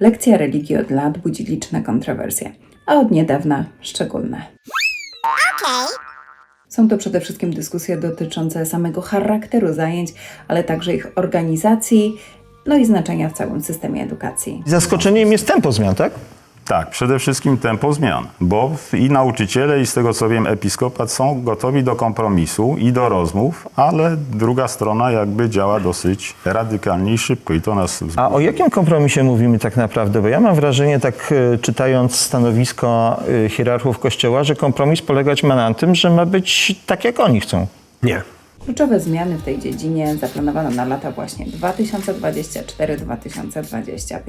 Lekcja religii od lat budzi liczne kontrowersje, a od niedawna szczególne. Są to przede wszystkim dyskusje dotyczące samego charakteru zajęć, ale także ich organizacji, no i znaczenia w całym systemie edukacji. Zaskoczeniem jest tempo zmian, tak? Tak, przede wszystkim tempo zmian, bo i nauczyciele, i z tego co wiem, episkopat są gotowi do kompromisu i do rozmów, ale druga strona jakby działa dosyć radykalnie i szybko i to nas A o jakim kompromisie mówimy tak naprawdę? Bo ja mam wrażenie, tak e, czytając stanowisko e, hierarchów Kościoła, że kompromis polegać ma na tym, że ma być tak, jak oni chcą. Nie. Kluczowe zmiany w tej dziedzinie zaplanowano na lata właśnie 2024-2025.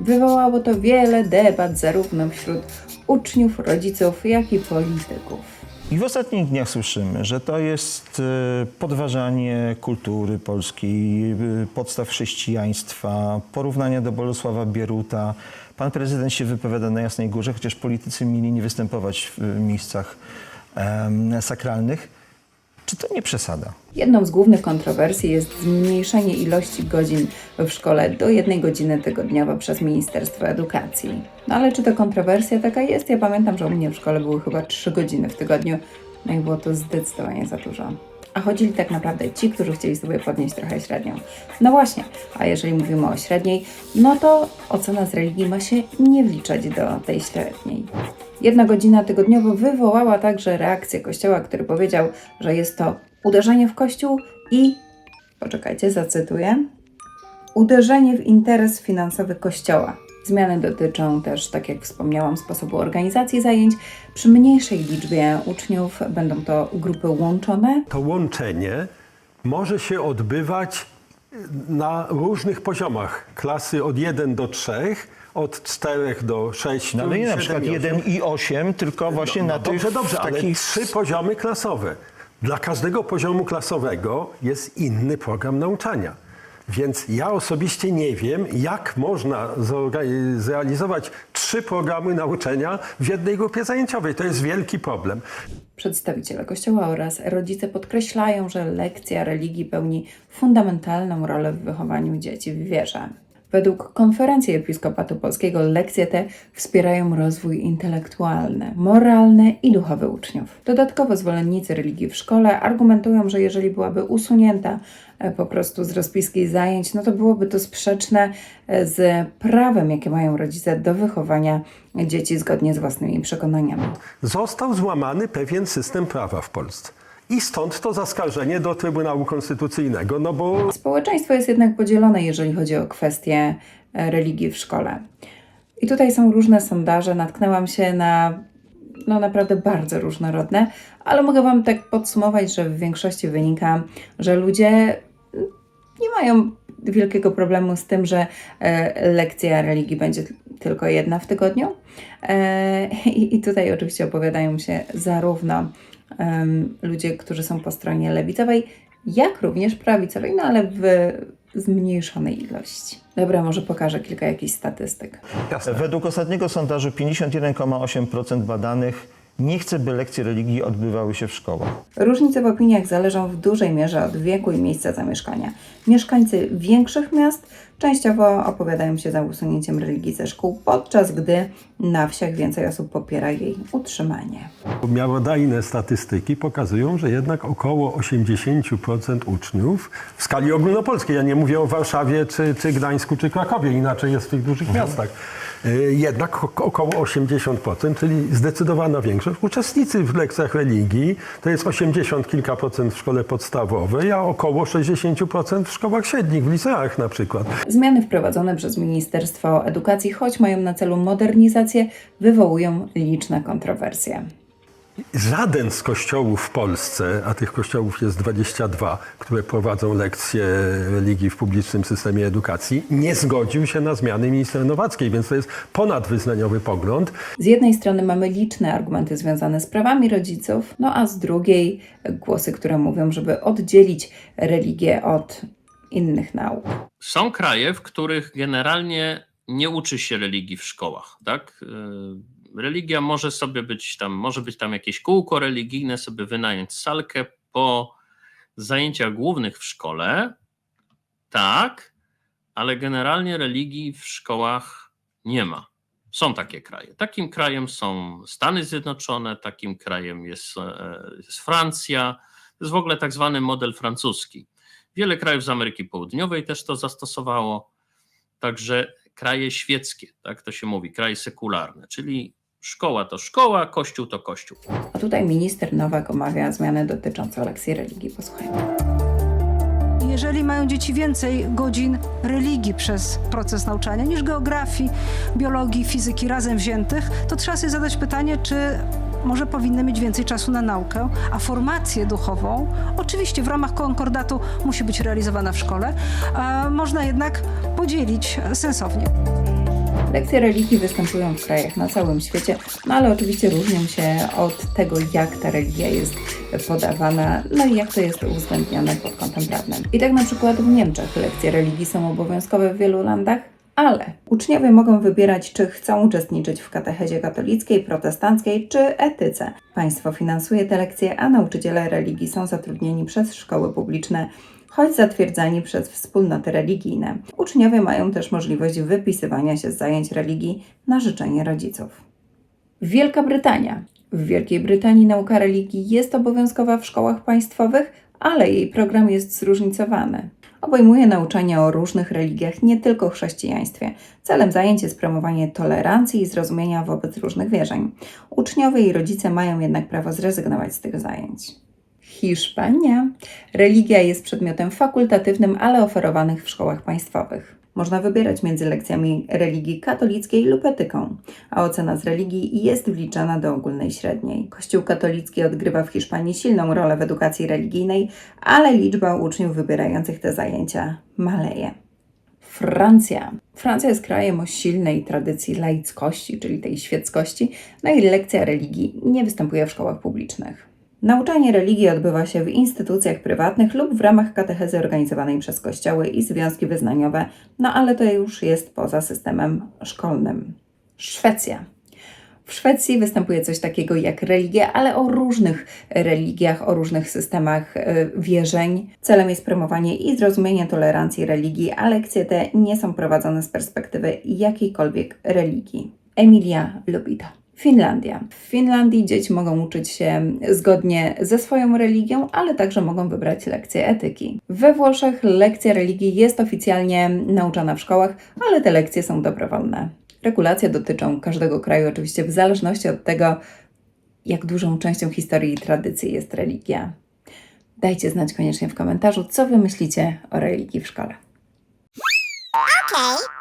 Wywołało to wiele debat zarówno wśród uczniów, rodziców, jak i polityków. I w ostatnich dniach słyszymy, że to jest e, podważanie kultury polskiej, e, podstaw chrześcijaństwa, porównania do Bolesława Bieruta. Pan prezydent się wypowiada na Jasnej Górze, chociaż politycy mieli nie występować w miejscach sakralnych. Czy to nie przesada? Jedną z głównych kontrowersji jest zmniejszenie ilości godzin w szkole do jednej godziny tygodniowo przez Ministerstwo Edukacji. No ale czy to kontrowersja taka jest? Ja pamiętam, że u mnie w szkole były chyba 3 godziny w tygodniu, no i było to zdecydowanie za dużo. A chodzili tak naprawdę ci, którzy chcieli sobie podnieść trochę średnią. No właśnie, a jeżeli mówimy o średniej, no to ocena z religii ma się nie wliczać do tej średniej. Jedna godzina tygodniowo wywołała także reakcję Kościoła, który powiedział, że jest to uderzenie w Kościół i, poczekajcie, zacytuję, uderzenie w interes finansowy Kościoła. Zmiany dotyczą też, tak jak wspomniałam, sposobu organizacji zajęć. Przy mniejszej liczbie uczniów będą to grupy łączone, To łączenie może się odbywać na różnych poziomach. Klasy od 1 do 3, od 4 do 6. No ale nie na 7 przykład i 1 i 8, tylko właśnie no, na no, tych Dobrze, dobrze, ale takich... trzy poziomy klasowe. Dla każdego poziomu klasowego jest inny program nauczania. Więc ja osobiście nie wiem, jak można zrealizować trzy programy nauczania w jednej grupie zajęciowej. To jest wielki problem. Przedstawiciele Kościoła oraz rodzice podkreślają, że lekcja religii pełni fundamentalną rolę w wychowaniu dzieci w wierze. Według Konferencji Episkopatu Polskiego lekcje te wspierają rozwój intelektualny, moralny i duchowy uczniów. Dodatkowo zwolennicy religii w szkole argumentują, że jeżeli byłaby usunięta e, po prostu z rozpiski zajęć, no to byłoby to sprzeczne e, z prawem, jakie mają rodzice do wychowania dzieci zgodnie z własnymi przekonaniami. Został złamany pewien system prawa w Polsce. I stąd to zaskarżenie do Trybunału Konstytucyjnego, no bo Społeczeństwo jest jednak podzielone, jeżeli chodzi o kwestie e, religii w szkole. I tutaj są różne sondaże, natknęłam się na no naprawdę bardzo różnorodne, ale mogę Wam tak podsumować, że w większości wynika, że ludzie mm, nie mają wielkiego problemu z tym, że e, lekcja religii będzie tylko jedna w tygodniu. E, i, I tutaj oczywiście opowiadają się zarówno em, ludzie, którzy są po stronie lewicowej, jak również prawicowej, no ale w zmniejszonej ilości. Dobra, może pokażę kilka jakichś statystyk. Według ostatniego sondażu 51,8% badanych nie chce, by lekcje religii odbywały się w szkołach. Różnice w opiniach zależą w dużej mierze od wieku i miejsca zamieszkania. Mieszkańcy większych miast częściowo opowiadają się za usunięciem religii ze szkół, podczas gdy na wsiach więcej osób popiera jej utrzymanie. miarodajne statystyki pokazują, że jednak około 80% uczniów w skali ogólnopolskiej, ja nie mówię o Warszawie, czy, czy Gdańsku, czy Krakowie, inaczej jest w tych dużych miastach, y, jednak ok- około 80%, czyli zdecydowana większość. Uczestnicy w lekcjach religii to jest 80 kilka procent w szkole podstawowej, a około 60% w szkołach średnich, w liceach na przykład. Zmiany wprowadzone przez Ministerstwo Edukacji, choć mają na celu modernizację, wywołują liczne kontrowersje. Żaden z kościołów w Polsce, a tych kościołów jest 22, które prowadzą lekcje religii w publicznym systemie edukacji, nie zgodził się na zmiany minister Nowackiej, więc to jest ponadwyznaniowy pogląd. Z jednej strony mamy liczne argumenty związane z prawami rodziców, no a z drugiej głosy, które mówią, żeby oddzielić religię od innych nauk. Są kraje, w których generalnie nie uczy się religii w szkołach, tak? Religia może sobie być tam, może być tam jakieś kółko religijne, sobie wynająć salkę po zajęciach głównych w szkole, tak, ale generalnie religii w szkołach Nie ma. Są takie kraje. Takim krajem są Stany Zjednoczone, takim krajem jest, e, jest Francja. To jest w ogóle tak zwany model francuski. Wiele krajów z Ameryki Południowej też to zastosowało. Także kraje świeckie, tak to się mówi, kraje sekularne, czyli szkoła to szkoła, kościół to kościół. A tutaj minister Nowak omawia zmiany dotyczące lekcji religii. Posłuchajmy. Jeżeli mają dzieci więcej godzin religii przez proces nauczania niż geografii, biologii, fizyki razem wziętych, to trzeba sobie zadać pytanie, czy może powinny mieć więcej czasu na naukę, a formację duchową, oczywiście w ramach konkordatu musi być realizowana w szkole, a można jednak podzielić sensownie. Lekcje religii występują w krajach na całym świecie, no ale oczywiście różnią się od tego, jak ta religia jest podawana, no i jak to jest uwzględniane pod kątem prawnym. I tak na przykład w Niemczech lekcje religii są obowiązkowe w wielu landach, ale uczniowie mogą wybierać, czy chcą uczestniczyć w katechezie katolickiej, protestanckiej czy etyce. Państwo finansuje te lekcje, a nauczyciele religii są zatrudnieni przez szkoły publiczne choć zatwierdzani przez wspólnoty religijne. Uczniowie mają też możliwość wypisywania się z zajęć religii na życzenie rodziców. Wielka Brytania. W Wielkiej Brytanii nauka religii jest obowiązkowa w szkołach państwowych, ale jej program jest zróżnicowany. Obejmuje nauczanie o różnych religiach, nie tylko chrześcijaństwie. Celem zajęć jest promowanie tolerancji i zrozumienia wobec różnych wierzeń. Uczniowie i rodzice mają jednak prawo zrezygnować z tych zajęć. Hiszpania. Religia jest przedmiotem fakultatywnym, ale oferowanych w szkołach państwowych. Można wybierać między lekcjami religii katolickiej lub etyką, a ocena z religii jest wliczana do ogólnej średniej. Kościół katolicki odgrywa w Hiszpanii silną rolę w edukacji religijnej, ale liczba uczniów wybierających te zajęcia maleje. Francja. Francja jest krajem o silnej tradycji laickości, czyli tej świeckości, no i lekcja religii nie występuje w szkołach publicznych. Nauczanie religii odbywa się w instytucjach prywatnych lub w ramach katechezy organizowanej przez kościoły i związki wyznaniowe, no ale to już jest poza systemem szkolnym. Szwecja. W Szwecji występuje coś takiego jak religia, ale o różnych religiach, o różnych systemach e, wierzeń. Celem jest promowanie i zrozumienie tolerancji religii, a lekcje te nie są prowadzone z perspektywy jakiejkolwiek religii. Emilia lubi to. Finlandia. W Finlandii dzieci mogą uczyć się zgodnie ze swoją religią, ale także mogą wybrać lekcje etyki. We Włoszech lekcja religii jest oficjalnie nauczana w szkołach, ale te lekcje są dobrowolne. Regulacje dotyczą każdego kraju, oczywiście w zależności od tego, jak dużą częścią historii i tradycji jest religia. Dajcie znać koniecznie w komentarzu, co wy myślicie o religii w szkole. Okay.